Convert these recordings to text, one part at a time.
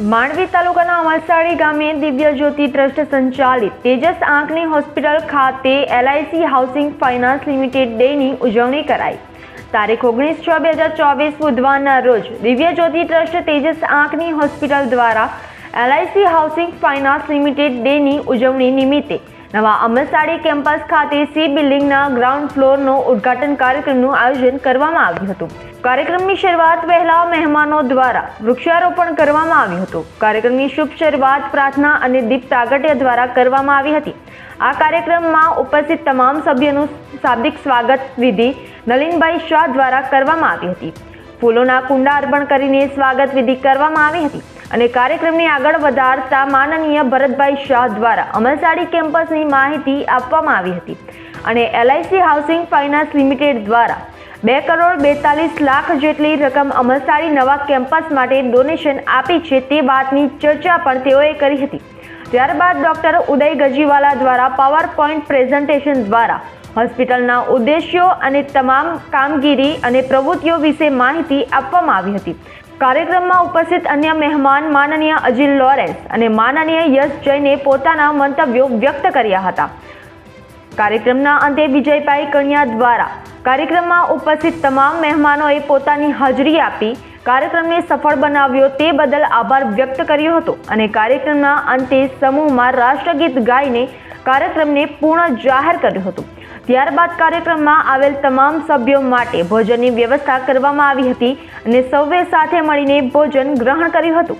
માંડવી તાલુકાના અમલસાડી ગામે દિવ્ય જ્યોતિ ટ્રસ્ટ સંચાલિત તેજસ આંખની હોસ્પિટલ ખાતે એલઆઈસી હાઉસિંગ ફાઇનાન્સ લિમિટેડ ડેની ઉજવણી કરાઈ. તારીખ ઓગણીસ છ બે હજાર ચોવીસ બુધવારના રોજ દિવ્ય જ્યોતિ ટ્રસ્ટ તેજસ આંખની હોસ્પિટલ દ્વારા એલઆઈસી હાઉસિંગ ફાઇનાન્સ લિમિટેડ ડેની ઉજવણી નિમિત્તે નવા અમરસાડી કેમ્પસ ખાતે સી બિલ્ડિંગના ગ્રાઉન્ડ ફ્લોરનો ઉદ્ઘાટન કાર્યક્રમનું આયોજન કરવામાં આવ્યું હતું. કાર્યક્રમની શરૂઆત પહેલા મહેમાનો દ્વારા વૃક્ષારોપણ કરવામાં આવ્યું હતું. કાર્યક્રમની શુભ શરૂઆત પ્રાર્થના અને દીપ તાગટિયા દ્વારા કરવામાં આવી હતી. આ કાર્યક્રમમાં ઉપસ્થિત તમામ સભ્યોનું શાબ્દિક સ્વાગત વિધિ નલિનભાઈ શાહ દ્વારા કરવામાં આવી હતી. ફૂલોના કુંડા અર્પણ કરીને સ્વાગત વિધિ કરવામાં આવી હતી. અને કાર્યક્રમને આગળ વધારતા માનનીય ભરતભાઈ શાહ દ્વારા અમલસાડી કેમ્પસની માહિતી આપવામાં આવી હતી. અને એલઆઈસી હાઉસિંગ ફાઇનાન્સ લિમિટેડ દ્વારા બે કરોડ બેતાલીસ લાખ જેટલી રકમ અમલસાડી નવા કેમ્પસ માટે ડોનેશન આપી છે તે વાતની ચર્ચા પણ તેઓએ કરી હતી. ત્યારબાદ ડોક્ટર ઉદય ગજીવાલા દ્વારા પાવર પોઈન્ટ પ્રેઝન્ટેશન દ્વારા હોસ્પિટલના ઉદ્દેશ્યો અને તમામ કામગીરી અને પ્રવૃત્તિઓ વિશે માહિતી આપવામાં આવી હતી. કાર્યક્રમમાં ઉપસ્થિત અન્ય મહેમાન માનનીય અજિલ લોરેન્સ અને માનનીય યશ જૈને પોતાના મંતવ્યો વ્યક્ત કર્યા હતા. કાર્યક્રમના અંતે વિજયભાઈ કણિયા દ્વારા કાર્યક્રમમાં ઉપસ્થિત તમામ મહેમાનોએ પોતાની હાજરી આપી કાર્યક્રમને સફળ બનાવ્યો તે બદલ આભાર વ્યક્ત કર્યો હતો અને કાર્યક્રમના અંતે સમૂહમાં રાષ્ટ્રગીત ગાઈને કાર્યક્રમને પૂર્ણ જાહેર કર્યું હતું. ત્યારબાદ કાર્યક્રમમાં આવેલ તમામ સભ્યો માટે ભોજનની વ્યવસ્થા કરવામાં આવી હતી અને સૌએ સાથે મળીને ભોજન ગ્રહણ કર્યું હતું.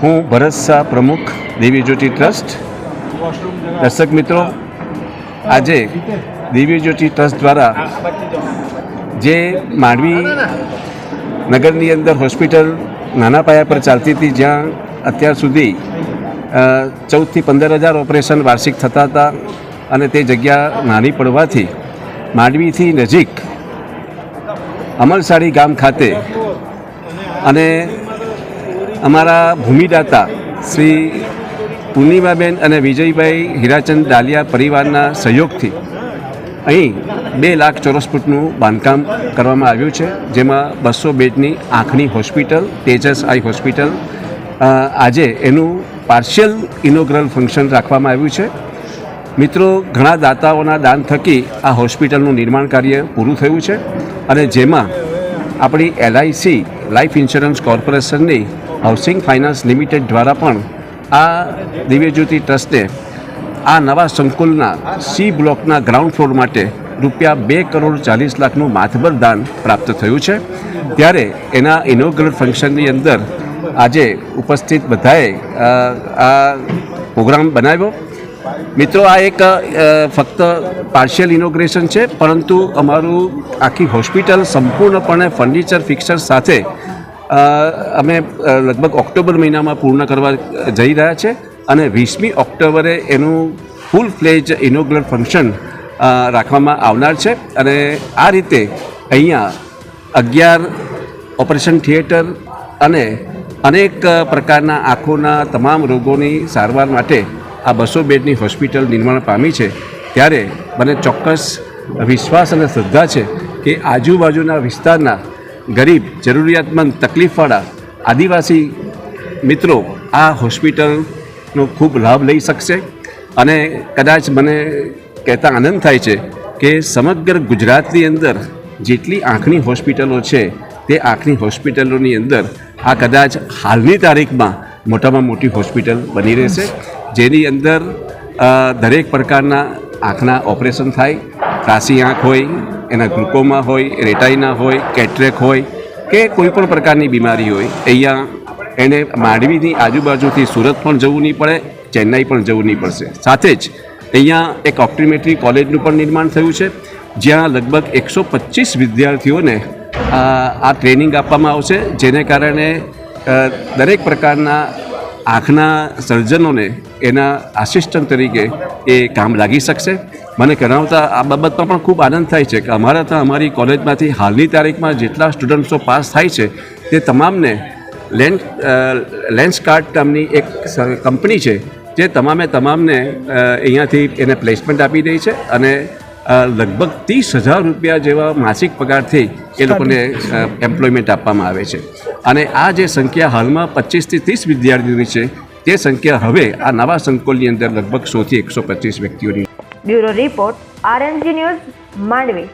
હું ભરત પ્રમુખ, દેવી જ્યોતિ ટ્રસ્ટ. દર્શક મિત્રો, આજે દિવ્ય જ્યોતિ ટ્રસ્ટ દ્વારા જે માંડવી નગરની અંદર હોસ્પિટલ નાના પાયા પર ચાલતી હતી, જ્યાં અત્યાર સુધી ચૌદથી પંદર હજાર ઓપરેશન વાર્ષિક થતા હતા. અને તે જગ્યા નાની પડવાથી માંડવીથી નજીક અમલસાડી ગામ ખાતે અને અમારા ભૂમિદાતા શ્રી પૂર્ણિમાબેન અને વિજયભાઈ હીરાચંદ ડાલિયા પરિવારના સહયોગથી અહીં બે લાખ ચોરસ ફૂટનું બાંધકામ કરવામાં આવ્યું છે, જેમાં બસો બેડની આંખની હોસ્પિટલ, તેજસ આઈ હોસ્પિટલ આજે એનું પાર્શિયલ ઇનોગ્રલ ફંક્શન રાખવામાં આવ્યું છે. મિત્રો, ઘણા દાતાઓના દાન થકી આ હોસ્પિટલનું નિર્માણ કાર્ય પૂરું થયું છે અને જેમાં આપણી એલઆઈસી લાઈફ ઇન્સ્યોરન્સ કોર્પોરેશનની હાઉસિંગ ફાઇનાન્સ લિમિટેડ દ્વારા પણ આ દિવ્યજ્યોતિ ટ્રસ્ટને આ નવા સંકુલના સી બ્લોકના ગ્રાઉન્ડ ફ્લોર માટે રૂપિયા બે કરોડ ચાલીસ લાખનું માથબર દાન પ્રાપ્ત થયું છે. ત્યારે એના ઇનોગ્રલ ફંક્શનની અંદર આજે ઉપસ્થિત બધાએ આ પ્રોગ્રામ બનાવ્યો. મિત્રો, આ એક ફક્ત પાર્શિયલ ઇનોગ્રેશન છે, પરંતુ અમારું આખી હોસ્પિટલ સંપૂર્ણપણે ફર્નિચર ફિક્સર સાથે અમે લગભગ ઓક્ટોબર મહિનામાં પૂર્ણ કરવા જઈ રહ્યા છે અને વીસમી ઓક્ટોબરે એનું ફૂલ ફ્લેજ ઇનોગ્રલ ફંક્શન રાખવામાં આવનાર છે. અને આ રીતે અહીંયા અગિયાર ઓપરેશન થિયેટર અને અનેક પ્રકારના આંખોના તમામ રોગોની સારવાર માટે આ બસો બેડની હોસ્પિટલ નિર્માણ પામી છે, ત્યારે મને ચોક્કસ વિશ્વાસ અને શ્રદ્ધા છે કે આજુબાજુના વિસ્તારના ગરીબ, જરૂરિયાતમંદ, તકલીફવાળા આદિવાસી મિત્રો આ હોસ્પિટલનો ખૂબ લાભ લઈ શકશે અને કદાચ મને કહેતા આનંદ થાય છે કે સમગ્ર ગુજરાતની અંદર જેટલી આંખની હોસ્પિટલો છે, તે આંખની હોસ્પિટલોની અંદર આ કદાચ હાલની તારીખમાં મોટામાં મોટી હોસ્પિટલ બની રહેશે. જેની અંદર દરેક પ્રકારના આંખના ઓપરેશન થાય, ત્રાસી આંખ હોય, એના ગ્લુકોમા હોય, રેટાઈના હોય, કેટરેક હોય કે કોઈ પણ પ્રકારની બીમારી હોય, અહીંયા એને માંડવીની આજુબાજુથી સુરત પણ જવું નહીં પડે, ચેન્નાઈ પણ જવું નહીં પડશે. સાથે જ અહીંયા એક ઓપ્ટિમેટ્રી કોલેજનું પણ નિર્માણ થયું છે, જ્યાં લગભગ એકસો પચીસ વિદ્યાર્થીઓને આ ટ્રેનિંગ આપવામાં આવશે, જેને કારણે દરેક પ્રકારના આંખના સર્જનોને એના આસિસ્ટન્ટ તરીકે એ કામ લાગી શકશે. મને કરાવતા આ બાબતમાં પણ ખૂબ આનંદ થાય છે કે અમારા ત્યાં અમારી કોલેજમાંથી હાલની તારીખમાં જેટલા સ્ટુડન્ટ્સો પાસ થાય છે, તે તમામને લેન્સ લેન્સ કાર્ડ નામની એક કંપની છે જે તમામે તમામને અહીંયાથી એને પ્લેસમેન્ટ આપી દે છે અને લગભગ ત્રીસ હજાર રૂપિયા જેવા માસિક પગારથી એ લોકોને એમ્પ્લોયમેન્ટ આપવામાં આવે છે. અને આ જે સંખ્યા હાલમાં પચીસથી ત્રીસ વિદ્યાર્થીઓની છે તે સંખ્યા હવે આ નવા સંકુલની અંદર લગભગ સોથી એકસો પચીસ વ્યક્તિઓની bureau report RNG news Mandvi.